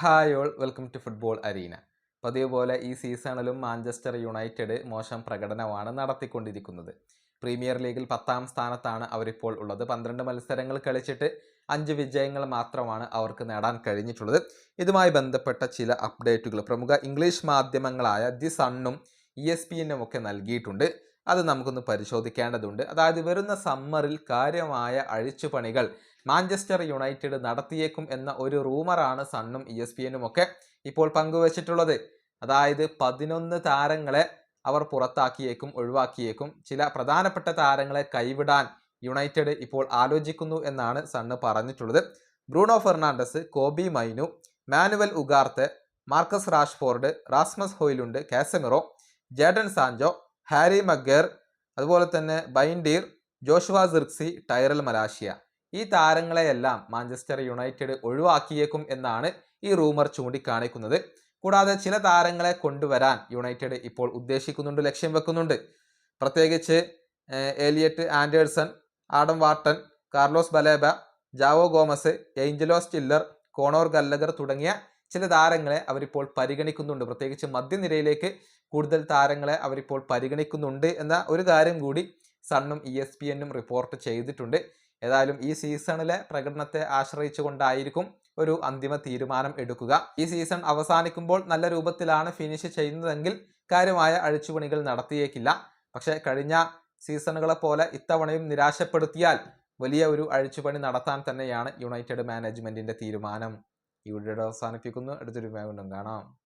Hi all welcome to football arena പതിവ് പോലെ ഈ സീസണിലും മാഞ്ചസ്റ്റർ യുണൈറ്റഡ് മോശം പ്രകടനമാണ് നടത്തിക്കൊണ്ടിരിക്കുന്നത്. പ്രീമിയർ ലീഗിൽ പത്താം സ്ഥാനത്താണ് അവരിപ്പോൾ ഉള്ളത്. പന്ത്രണ്ട് മത്സരങ്ങൾ കളിച്ചിട്ട് അഞ്ച് വിജയങ്ങൾ മാത്രമാണ് അവർക്ക് നേടാൻ കഴിഞ്ഞിട്ടുള്ളത്. ഇതുമായി ബന്ധപ്പെട്ട ചില അപ്ഡേറ്റുകൾ. പ്രമുഖ ഇംഗ്ലീഷ് മാധ്യമങ്ങളായ ദി സണ്ണും ഇ എസ് പി എന്നും ഒക്കെ നൽകിയിട്ടുണ്ട്. അത് നമുക്കൊന്ന് പരിശോധിക്കേണ്ടതുണ്ട്. അതായത് വരുന്ന സമ്മറിൽ കാര്യമായ അഴിച്ചുപണികൾ മാഞ്ചസ്റ്റർ യുണൈറ്റഡ് നടത്തിയേക്കും എന്ന ഒരു റൂമറാണ് സണ്ണും ഇ എസ് പി ഒക്കെ ഇപ്പോൾ പങ്കുവച്ചിട്ടുള്ളത്. അതായത് പതിനൊന്ന് താരങ്ങളെ അവർ പുറത്താക്കിയേക്കും ഒഴിവാക്കിയേക്കും. ചില പ്രധാനപ്പെട്ട താരങ്ങളെ കൈവിടാൻ യുണൈറ്റഡ് ഇപ്പോൾ ആലോചിക്കുന്നു എന്നാണ് സണ്ണ് പറഞ്ഞിട്ടുള്ളത്. Bruno Fernandes Kobbie Mainoo Manuel Ugarte Marcus Rashford Rasmus Hojlund Casemiro Jadon Sancho Harry Maguire അതുപോലെ തന്നെ Bayindir Joshua Zirkzee Tyrell Malacia ഈ താരങ്ങളെയെല്ലാം മാഞ്ചസ്റ്റർ യുണൈറ്റഡ് ഒഴിവാക്കിയേക്കും എന്നാണ് ഈ റൂമർ ചൂണ്ടിക്കാണിക്കുന്നത്. കൂടാതെ ചില താരങ്ങളെ കൊണ്ടുവരാൻ യുണൈറ്റഡ് ഇപ്പോൾ ഉദ്ദേശിക്കുന്നുണ്ട് ലക്ഷ്യം വെക്കുന്നുണ്ട്. പ്രത്യേകിച്ച് Elliot Anderson Adam Wharton Carlos Baleba Joao Gomes Angelo Stiller Conor Gallagher തുടങ്ങിയ ചില താരങ്ങളെ അവരിപ്പോൾ പരിഗണിക്കുന്നുണ്ട്. പ്രത്യേകിച്ച് മധ്യനിരയിലേക്ക് കൂടുതൽ താരങ്ങളെ അവരിപ്പോൾ പരിഗണിക്കുന്നുണ്ട് എന്ന ഒരു കാര്യം കൂടി സണ്ണും ഇ എസ് പി എന്നും റിപ്പോർട്ട് ചെയ്തിട്ടുണ്ട്. ഏതായാലും ഈ സീസണിലെ പ്രകടനത്തെ ആശ്രയിച്ചുകൊണ്ടായിരിക്കും ഒരു അന്തിമ തീരുമാനം എടുക്കുക. ഈ സീസൺ അവസാനിക്കുമ്പോൾ നല്ല രൂപത്തിലാണ് ഫിനിഷ് ചെയ്യുന്നതെങ്കിൽ കാര്യമായ അഴിച്ചുപണികൾ നടത്തിയേക്കില്ല. പക്ഷേ കഴിഞ്ഞ സീസണുകളെ പോലെ ഇത്തവണയും നിരാശപ്പെടുത്തിയാൽ വലിയ ഒരു അഴിച്ചുപണി നടത്താൻ തന്നെയാണ് യുണൈറ്റഡ് മാനേജ്മെന്റിന്റെ തീരുമാനം. ഈ വീഡിയോ അവസാനിപ്പിക്കുന്നു. അടുത്തൊരു കാണാം.